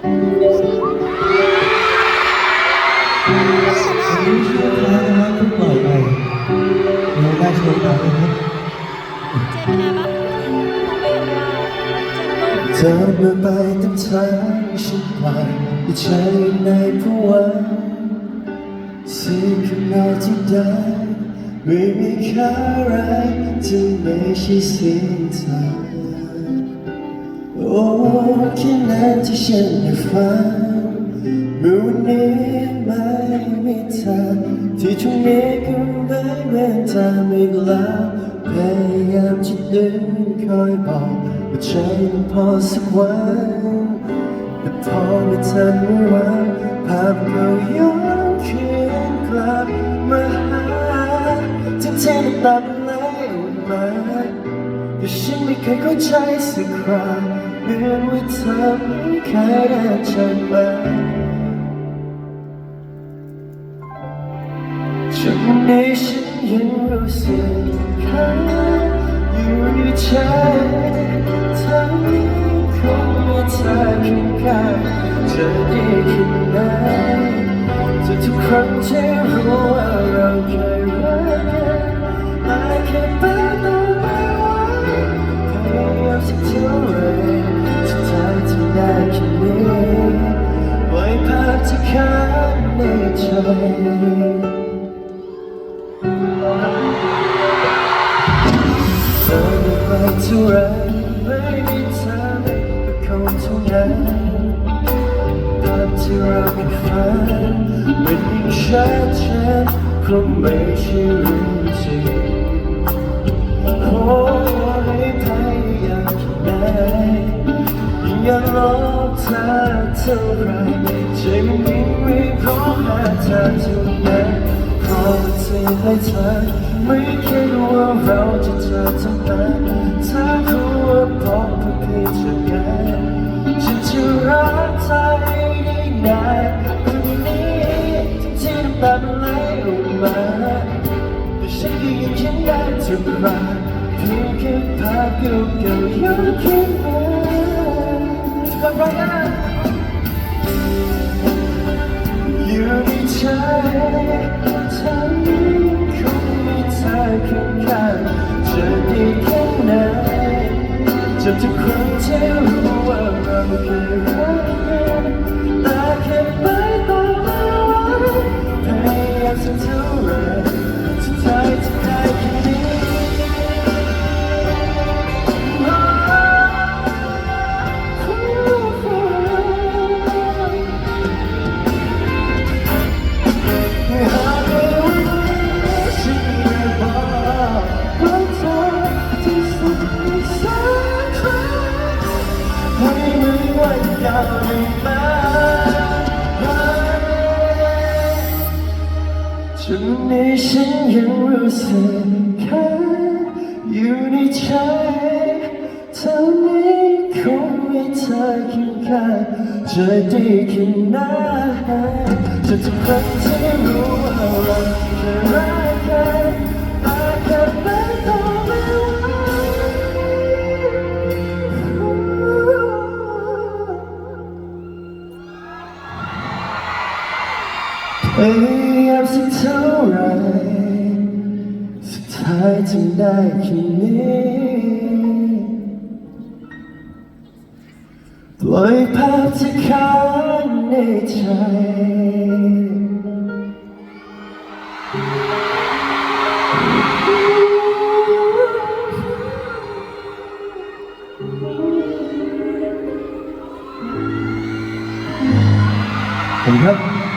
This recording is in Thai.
เพิ่งปล่อยไปเดี๋ยวได้ชมต่อเลยครับเธอเมื่อไปตามทางฉันไปไม่ใช่ในผวังค์เสียงข้างในที่ได้ไม่มีค่าไรที่ไม่ใช่สียงเธอ โอ้แค่นั้นที่ฉันได้ฟังเมื่อวันนี้ไม่มีเธอที่ตรงนี้ก็ไม่เหมือนเธอไม่กล้าพยายามจะดึงคอยบอกว่าใจมันพอสักวันแต่พอไม่ทันไม่ไหวภาพก็ย้อนคืนกลับมาหาทั้งที่น้ำตาไหลออกมา แต่ฉันไม่เคยเข้าใจสักคราเหมือนว่าเธอไม่เคยได้จากไปจนวันนี้ฉันยังรู้สึกข้างอยู่ในใจทั้งนี้คงไมีเธอข้างๆจะดีแค่ไหนจะทุกครั้งที่รู้ว่า ท่าไรไม่มีเธอก็คงเท่านั้นภาพที่เราเคยฝันมันยิ่งชัดเจนเพราะไม่ใช่เรื่องจริงโอ้ให้พยายามแค่ไหนยังรอเธอเท่าไรใจมันยิ่งไม่พร้อมหาเธอเท่านั้น ให้เธอไม่คิดว่าเราจะเจอท่านั้นเธอรู้ว่าบอกเพื่อเพียงจะกันฉันจะรักเธอให้ได้นานกว่านี้ทั้งที่น้ำตาไหลออกมาแต่ฉันก็ยังคิดได้ทุกครั้งเพียงแค่ภาพเก่าๆย้อนขึ้นมากับเรานะอยู่ในใจทั้ ว่าเราเคย จุดนี้ฉันยังรู้สึกแค่อยู่ในใจเท่านี้คงมีเธอข้างๆจะดีแค่ไหนจะทุกครั้งที่รู้ว่าเราจะรัก ไหวพยายามสักเท่าไรสุดท้ายทำได้แค่นี้ปล่อยภาพที่ค้างในใจ ผมครับ